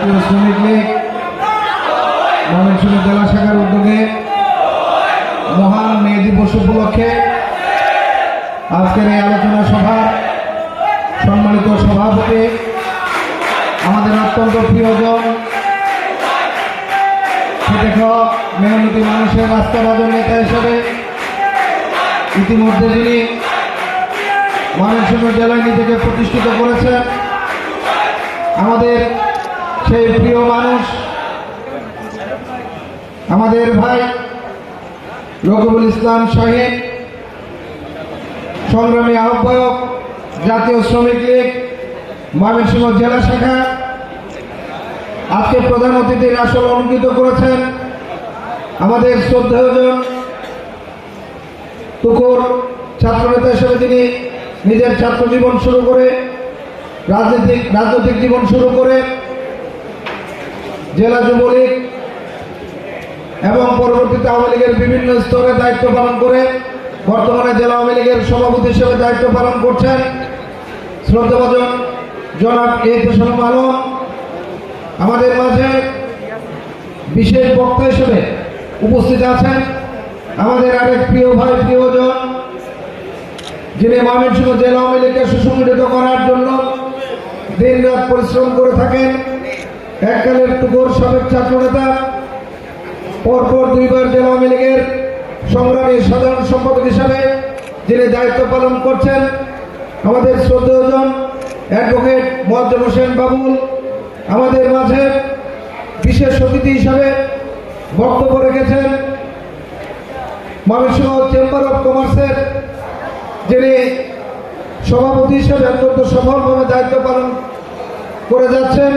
শ্রমিক লীগ ময়মনসিংহ জেলা শাখার উদ্যোগে মহান মে দিবস উপলক্ষে আজকের এই আলোচনা সভার সম্মানিত সভাপতি, আমাদের অত্যন্ত প্রিয়জন খাওয়া মেহনতি মানুষের রাস্তাবাদন নেতা হিসেবে ইতিমধ্যে যিনি ময়মনসিংহ জেলায় নিজেকে প্রতিষ্ঠিত করেছেন, আমাদের সেই প্রিয় মানুষ। আমাদের ভাই রকিবুল ইসলাম শাহিন সংগ্রামী আহ্বায়ক, জাতীয় শ্রমিক লীগ, ময়মনসিংহ জেলা শাখা। আজকে প্রধান অতিথির আসল অলঙ্কিত করেছেন আমাদের শ্রদ্ধেয়জন টুকুর ছাত্রনেতা হিসেবে তিনি নিজের ছাত্র জীবন শুরু করে, রাজনৈতিক রাজনৈতিক জীবন শুরু করে জেলা যুবলীগ এবং পরবর্তীতে আওয়ামী লীগের বিভিন্ন স্তরে দায়িত্ব পালন করে বর্তমানে জেলা আওয়ামী লীগের সভাপতি হিসেবে দায়িত্ব পালন করছেন। শ্রদ্ধাভাজন জনাব এ পেশানুম আলম। আমাদের মাঝে বিশেষ বক্তা হিসেবে উপস্থিত আছেন আমাদের আরেক প্রিয় ভাই, প্রিয়জন, যিনি ময়মনসিংহ জেলা আওয়ামী লীগকে সুসংগঠিত করার জন্য দিন রাত পরিশ্রম করে থাকেন। এককালের টুকুর সাবেক ছাত্র নেতা পরপর দুইবার জেলা আওয়ামী লীগের সংগ্রামী সাধারণ সম্পাদক হিসাবে যিনি দায়িত্ব পালন করছেন, আমাদের শ্রদ্ধেয়জন অ্যাডভোকেট মোয়াজ্জম হোসেন বাবুল, আমাদের মাঝে বিশেষ অতিথি হিসাবে বক্তব্য রেখেছেন ময়মনসিংহ চেম্বার অফ কমার্সের যিনি সভাপতি হিসেবে অত্যন্ত সফলভাবে দায়িত্ব পালন করে যাচ্ছেন।